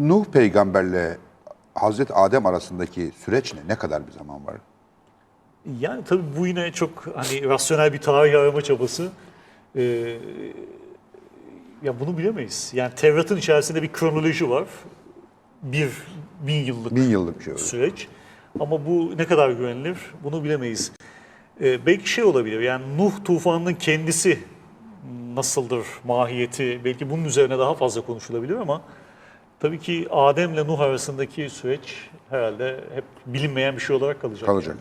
Nuh peygamberle Hazreti Adem arasındaki süreç ne? Ne kadar bir zaman var? Yani tabii bu yine çok hani rasyonel bir tarih arama çabası. Ee, ya bunu bilemeyiz. Yani Tevrat'ın içerisinde bir kronoloji var. Bir bin yıllık Bin yıllık bir şey süreç. Ama bu ne kadar güvenilir bunu bilemeyiz. Ee, belki şey olabilir yani Nuh tufanının kendisi nasıldır mahiyeti belki bunun üzerine daha fazla konuşulabilir ama tabii ki Adem'le Nuh arasındaki süreç herhalde hep bilinmeyen bir şey olarak kalacak. Kalacak.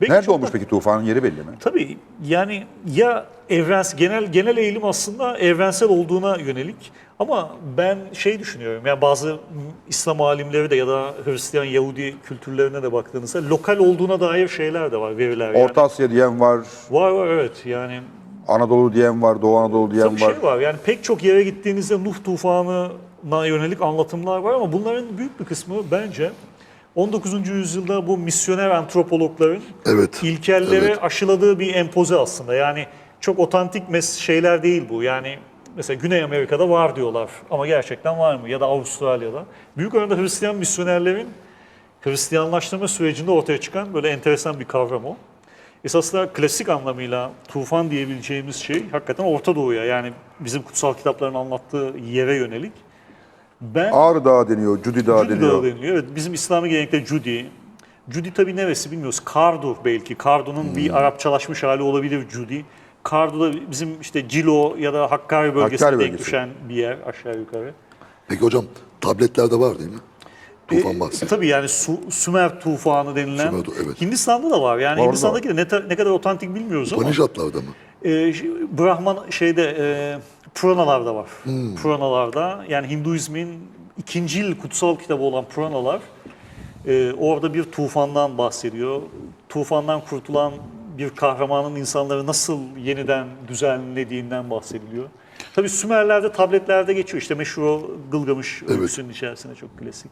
Belki Nerede çok olmuş da- peki tufanın yeri belli mi? Tabii yani ya evrens genel genel eğilim aslında evrensel olduğuna yönelik ama ben şey düşünüyorum yani bazı İslam alimleri de ya da Hristiyan Yahudi kültürlerine de baktığınızda lokal olduğuna dair şeyler de var veriler yani. Orta Asya diyen var, Var var evet yani Anadolu diyen var, Doğu Anadolu diyen tabii var. şey var yani pek çok yere gittiğinizde Nuh tufanına yönelik anlatımlar var ama bunların büyük bir kısmı bence 19. yüzyılda bu misyoner antropologların Evet. ilkellere evet. aşıladığı bir empoze aslında. Yani çok otantik mes şeyler değil bu. Yani mesela Güney Amerika'da var diyorlar ama gerçekten var mı? Ya da Avustralya'da. Büyük oranda Hristiyan misyonerlerin Hristiyanlaştırma sürecinde ortaya çıkan böyle enteresan bir kavram o. Esasında klasik anlamıyla tufan diyebileceğimiz şey hakikaten Orta Doğu'ya yani bizim kutsal kitapların anlattığı yere yönelik. Ben Ağrı Dağı deniyor, Cudi Dağı Cudi deniyor. Dağı deniliyor. Evet, bizim İslami gelenekte Cudi. Cudi tabii neresi bilmiyoruz. Kardu belki. Kardu'nun Hmm. bir Arapçalaşmış hali olabilir Cudi. Kardu da bizim işte Cilo ya da Hakkari bölgesine Hakkari denk bölgesi. düşen bir yer aşağı yukarı. Peki hocam tabletlerde var değil mi? Tufan E, bahsi. tabii yani Su- Sümer tufanı denilen Sümer evet. Hindistan'da da var. Yani Var, Hindistan'daki de ne, ne kadar otantik bilmiyoruz ama Upanishadlarda mı? e, Brahman şeyde e, Puranalarda var. Hmm. Puranalarda yani Hinduizmin ikincil kutsal kitabı olan Puranalar e, orada bir tufandan bahsediyor. Tufandan kurtulan bir kahramanın insanları nasıl yeniden düzenlediğinden bahsediliyor. Tabii Sümerler'de tabletlerde geçiyor. İşte meşhur o Gılgamış öyküsünün içerisinde çok klasik.